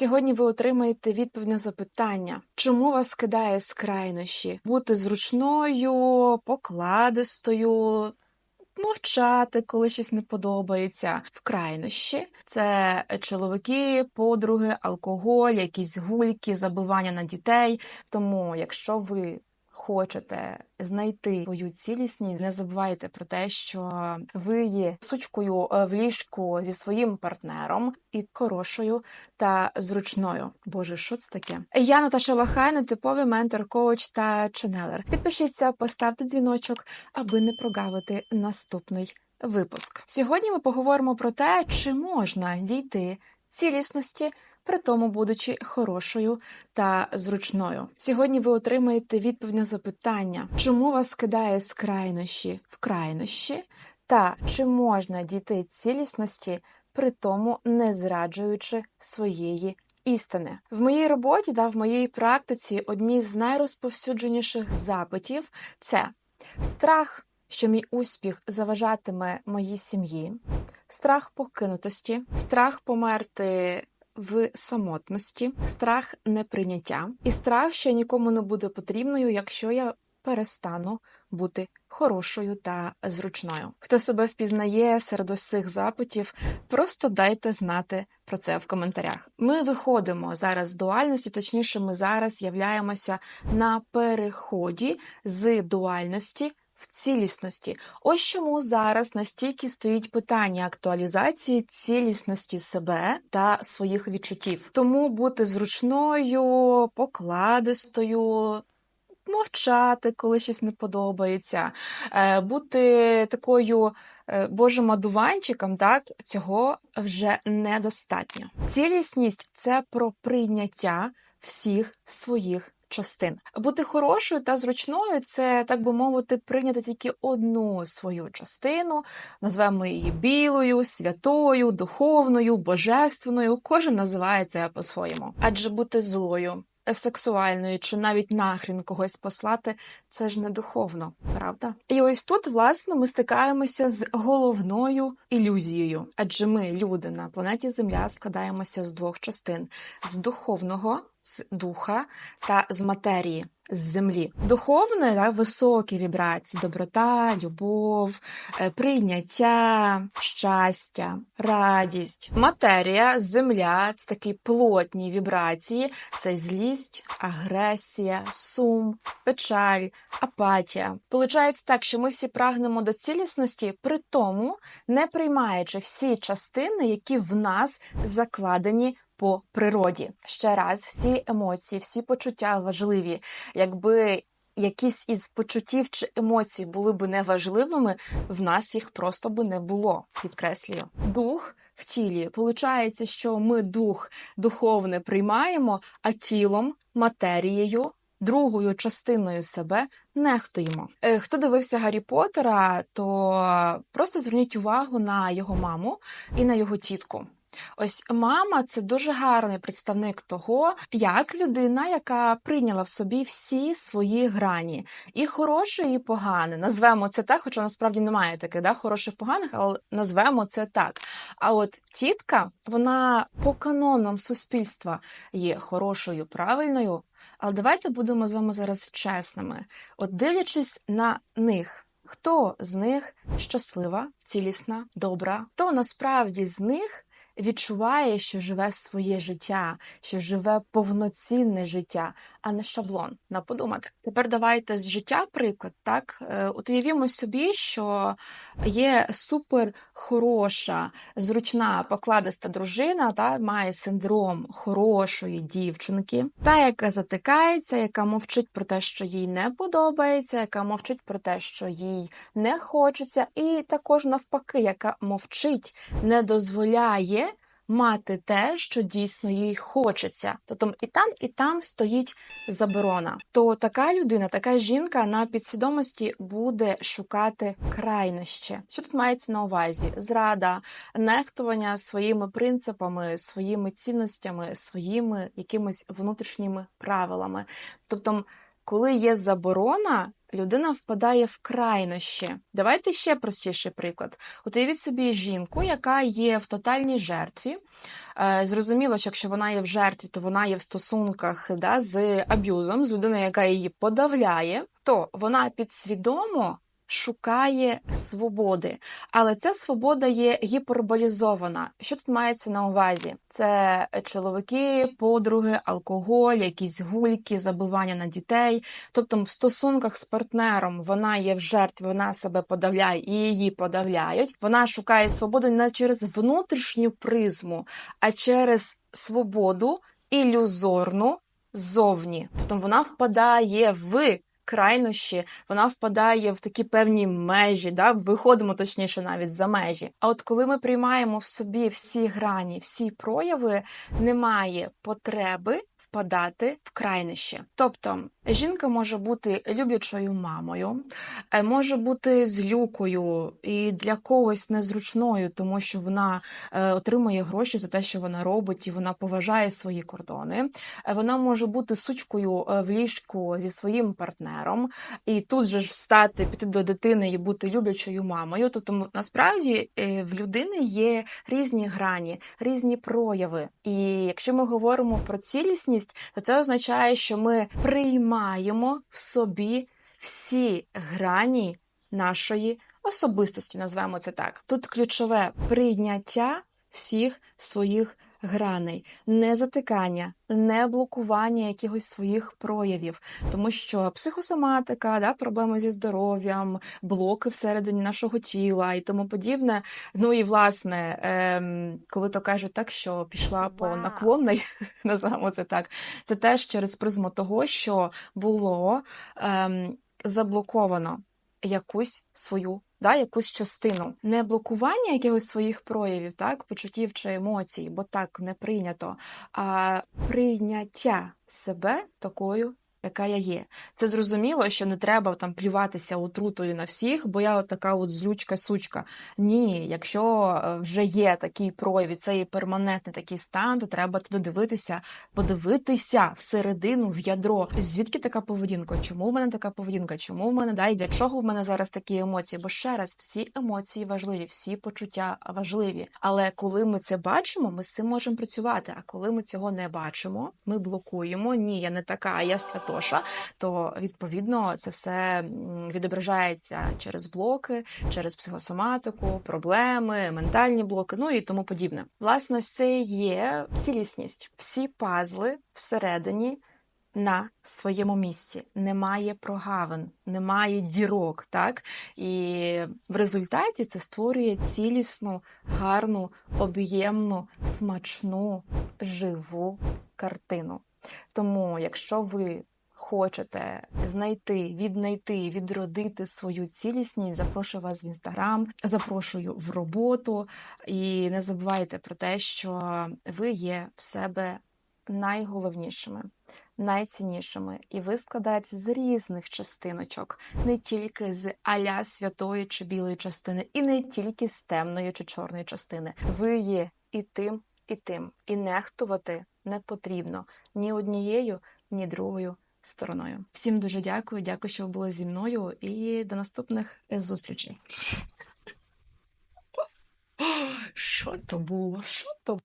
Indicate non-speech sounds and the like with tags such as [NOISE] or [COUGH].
Сьогодні ви отримаєте відповідь на запитання, чому вас кидає з крайнощі бути зручною, покладистою. Мовчати, коли щось не подобається, в крайнощі це чоловіки, подруги, алкоголь, якісь гульки, забивання на дітей. Тому, якщо ви хочете знайти свою цілісність, не забувайте про те, що ви є сучкою е, в ліжку зі своїм партнером і хорошою та зручною. Боже, що це таке? Я Наташа Лахай, типовий ментор, коуч та ченелер. Підпишіться, поставте дзвіночок, аби не прогавити наступний випуск. Сьогодні ми поговоримо про те, чи можна дійти цілісності при тому будучи хорошою та зручною. Сьогодні ви отримаєте відповідь на запитання, чому вас кидає з крайнощі в крайнощі, та чи можна дійти цілісності, при тому не зраджуючи своєї. Істини в моїй роботі та в моїй практиці одні з найрозповсюдженіших запитів це страх, що мій успіх заважатиме моїй сім'ї, страх покинутості, страх померти в самотності, страх неприйняття і страх, що нікому не буде потрібною, якщо я перестану бути хорошою та зручною. Хто себе впізнає серед усіх запитів, просто дайте знати про це в коментарях. Ми виходимо зараз з дуальності, точніше, ми зараз являємося на переході з дуальності в цілісності. Ось чому зараз настільки стоїть питання актуалізації цілісності себе та своїх відчуттів. Тому бути зручною, покладистою. Мовчати, коли щось не подобається, е, бути такою е, божим одуванчиком, так цього вже недостатньо. Цілісність це про прийняття всіх своїх частин. Бути хорошою та зручною це, так би мовити, прийняти тільки одну свою частину, назвемо її білою, святою, духовною, божественною. Кожен називає це по-своєму. Адже бути злою. Сексуальною чи навіть нахрін когось послати, це ж не духовно, правда? І ось тут, власне, ми стикаємося з головною ілюзією, адже ми, люди на планеті Земля, складаємося з двох частин: з духовного з духа та з матерії, з землі. Духовне да, високі вібрації, доброта, любов, е, прийняття, щастя, радість. Матерія, земля це такі плотні вібрації, це злість, агресія, сум, печаль, апатія. Получається так, що ми всі прагнемо до цілісності, при тому не приймаючи всі частини, які в нас закладені по природі. Ще раз, всі емоції, всі почуття важливі. Якби якісь із почуттів чи емоцій були б неважливими, в нас їх просто би не було. Підкреслюю. Дух. В тілі Получається, що ми дух духовне приймаємо, а тілом, матерією, другою частиною себе нехтуємо. Е, хто дивився Гаррі Поттера, то просто зверніть увагу на його маму і на його тітку. Ось мама це дуже гарний представник того, як людина, яка прийняла в собі всі свої грані, і хороше, і погане. Назвемо це так, хоча насправді немає таких да, хороших поганих, але назвемо це так. А от тітка, вона по канонам суспільства є хорошою, правильною. Але давайте будемо з вами зараз чесними. От дивлячись на них. Хто з них щаслива, цілісна, добра, хто насправді з них відчуває, що живе своє життя, що живе повноцінне життя, а не шаблон. На подумати. Тепер давайте з життя приклад. Так е, уявімо собі, що є супер хороша, зручна, покладиста дружина, та має синдром хорошої дівчинки, та яка затикається, яка мовчить про те, що їй не подобається, яка мовчить про те, що їй не хочеться, і також навпаки, яка мовчить, не дозволяє мати те, що дійсно їй хочеться. Тобто і там, і там стоїть заборона. То така людина, така жінка на підсвідомості буде шукати крайнощі. Що тут мається на увазі? Зрада, нехтування своїми принципами, своїми цінностями, своїми якимись внутрішніми правилами. Тобто коли є заборона, людина впадає в крайнощі. Давайте ще простіший приклад. Уявіть собі жінку, яка є в тотальній жертві. Е, Зрозуміло, що якщо вона є в жертві, то вона є в стосунках да, з аб'юзом, з людиною, яка її подавляє, то вона підсвідомо шукає свободи. Але ця свобода є гіперболізована. Що тут мається на увазі? Це чоловіки, подруги, алкоголь, якісь гульки, забивання на дітей. Тобто, в стосунках з партнером вона є в жертві, вона себе подавляє і її подавляють. Вона шукає свободу не через внутрішню призму, а через свободу ілюзорну ззовні. Тобто вона впадає в крайнощі, вона впадає в такі певні межі, да? виходимо точніше навіть за межі. А от коли ми приймаємо в собі всі грані, всі прояви, немає потреби впадати в крайнощі. Тобто жінка може бути люблячою мамою, е, може бути злюкою і для когось незручною, тому що вона е, отримує гроші за те, що вона робить, і вона поважає свої кордони. Е, Вона може бути сучкою в ліжку зі своїм партнером, і тут же ж встати, піти до дитини і бути люблячою мамою. Тобто, насправді в людини є різні грані, різні прояви. І якщо ми говоримо про цілісність, то це означає, що ми приймаємо в собі всі грані нашої особистості, назвемо це так. Тут ключове прийняття всіх своїх граней, не затикання, не блокування якихось своїх проявів, тому що психосоматика, да, проблеми зі здоров'ям, блоки всередині нашого тіла і тому подібне. Ну і власне, ем, коли то кажуть так, що пішла по Вау. наклонний, [LAUGHS] називаємо це так, це теж через призму того, що було ем, заблоковано якусь свою. Да, якусь частину. Не блокування якихось своїх проявів, так, почуттів чи емоцій, бо так не прийнято, а прийняття себе такою, яка я є. Це зрозуміло, що не треба там плюватися отрутою на всіх, бо я от така от злючка-сучка. Ні, якщо е, вже є такий прояв, і це є перманентний такий стан, то треба туди дивитися, подивитися всередину, в ядро. Звідки така поведінка? Чому в мене така поведінка? Чому в мене да, і для чого в мене зараз такі емоції? Бо ще раз, всі емоції важливі, всі почуття важливі. Але коли ми це бачимо, ми з цим можемо працювати. А коли ми цього не бачимо, ми блокуємо. Ні, я не така, я святоша. То відповідно це все відображається через блоки, через психосоматику, проблеми, ментальні блоки, ну і тому подібне. Власне, це є цілісність. Всі пазли всередині на своєму місці. Немає прогавин, немає дірок, так? І в результаті це створює цілісну, гарну, об'ємну, смачну, живу картину. Тому, якщо ви хочете знайти, віднайти, відродити свою цілісність, запрошую вас в інстаграм, запрошую в роботу. І не забувайте про те, що ви є в себе найголовнішими, найціннішими, і ви складаєтеся з різних частиночок, не тільки з аля святої чи білої частини, і не тільки з темної чи чорної частини. Ви є і тим, і тим, і нехтувати не потрібно ні однією, ні другою стороною. Всім дуже дякую, дякую, що ви були зі мною, і до наступних зустрічей. [LAUGHS] Що то було? Що то